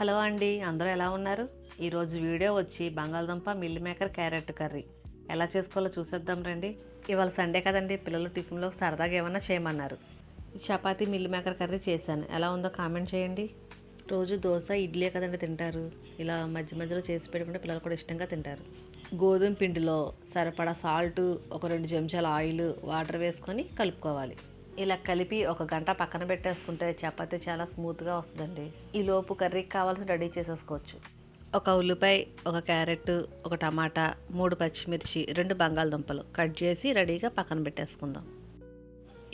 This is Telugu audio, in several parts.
హలో అండి అందరూ ఎలా ఉన్నారు? ఈరోజు వీడియో వచ్చి బంగాళదుంప మిల్ మేకర్ క్యారెట్ కర్రీ. ఎలా చేసుకోవాలో చూసేద్దాం రండి. ఇవాళ సండే కదండి పిల్లలు టిఫిన్లో సరదాగా ఏమన్నా చేయమన్నారు. Chapati chapati meal maker curry చేశాను. ఎలా ఉందో కామెంట్ చేయండి. రోజు దోశ ఇడ్లీ కదండి తింటారు. ఇలా మధ్య మధ్యలో చేసి పెట్టుకుంటే పిల్లలు కూడా ఇష్టంగా తింటారు. గోధుమ పిండిలో సరిపడా సాల్ట్ ఒక రెండు చెంచాల ఆయిల్ వాటర్ వేసుకొని కలుపుకోవాలి. ఇలా కలిపి ఒక గంట పక్కన పెట్టేసుకుంటే చపాతి చాలా స్మూత్గా వస్తుందండి. ఈ లోపు కర్రీకి కావాల్సిన రెడీ చేసేసుకోవచ్చు. ఒక ఉల్లిపాయ ఒక క్యారెట్ ఒక టమాటా మూడు పచ్చిమిర్చి రెండు బంగాళదుంపలు కట్ చేసి రెడీగా పక్కన పెట్టేసుకుందాం.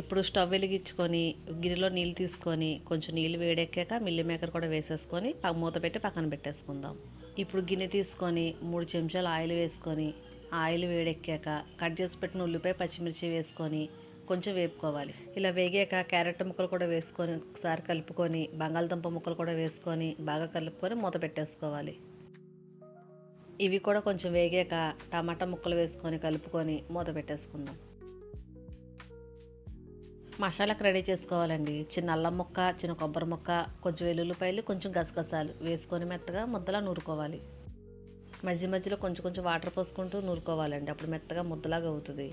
ఇప్పుడు స్టవ్ వెలిగించుకొని గిన్నెలో నీళ్ళు తీసుకొని కొంచెం నీళ్ళు వేడెక్కాక మిల్లి మేకర్ కూడా వేసేసుకొని మూత పెట్టి పక్కన పెట్టేసుకుందాం. ఇప్పుడు గిన్నె తీసుకొని మూడు చెంచాలు ఆయిల్ వేసుకొని ఆయిల్ వేడెక్కాక కట్ చేసి పెట్టిన ఉల్లిపాయ పచ్చిమిర్చి వేసుకొని కొంచెం వేపుకోవాలి. ఇలా వేగాక క్యారెట్ ముక్కలు కూడా వేసుకొని ఒకసారి కలుపుకొని బంగాళదుంప ముక్కలు కూడా వేసుకొని బాగా కలుపుకొని మూత పెట్టేసుకోవాలి. ఇవి కూడా కొంచెం వేగాక టమాటా ముక్కలు వేసుకొని కలుపుకొని మూత పెట్టేసుకుందాం. మసాలాకు రెడీ చేసుకోవాలండి. చిన్న అల్లం ముక్క చిన్న కొబ్బరి ముక్క కొంచెం వెల్లుల్లిపాయలు కొంచెం గసగసాలు వేసుకొని మెత్తగా ముద్దలా నూరుకోవాలి. మధ్య మధ్యలో కొంచెం కొంచెం వాటర్ పోసుకుంటూ నూరుకోవాలండి. అప్పుడు మెత్తగా ముద్దలాగా అవుతుంది.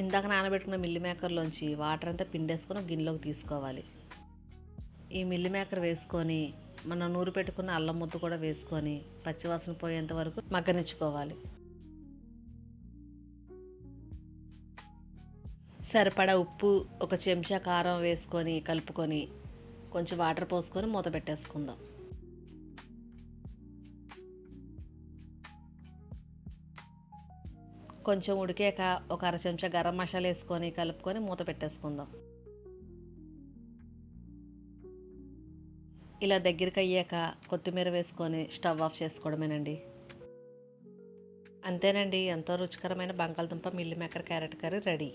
ఇందాక నానబెట్టుకున్న మిల్లి మేకర్లోంచి వాటర్ అంతా పిండేసుకొని గిన్నెలోకి తీసుకోవాలి. ఈ మిల్లి మేకర్ వేసుకొని మనం నూరు పెట్టుకున్న అల్లం ముద్ద కూడా వేసుకొని పచ్చివాసన పోయేంత వరకు మగ్గనిచ్చుకోవాలి. సరిపడా ఉప్పు ఒక చెంచా కారం వేసుకొని కలుపుకొని కొంచెం వాటర్ పోసుకొని మూత పెట్టేసుకుందాం. కొంచెం ఉడికాక ఒక అర చెంచా గరం మసాలా వేసుకొని కలుపుకొని మూత పెట్టేసుకుందాం. ఇలా దగ్గరికి అయ్యాక కొత్తిమీర వేసుకొని స్టవ్ ఆఫ్ చేసుకోవడమేనండి. అంతేనండి ఎంతో రుచికరమైన బంగాళదుంప meal maker carrot curry ready.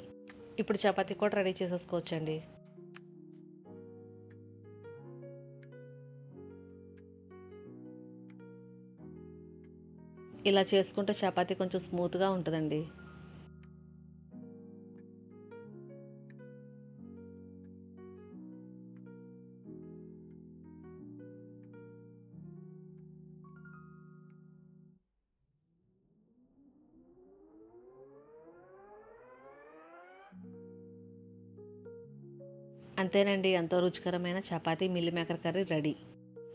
ఇప్పుడు చపాతీ కూడా రెడీ చేసేసుకోవచ్చండి. ఇలా చేసుకుంటే చపాతీ కొంచెం స్మూత్గా ఉంటుందండి. అంతేనండి ఎంతో రుచికరమైన chapati meal maker curry ready.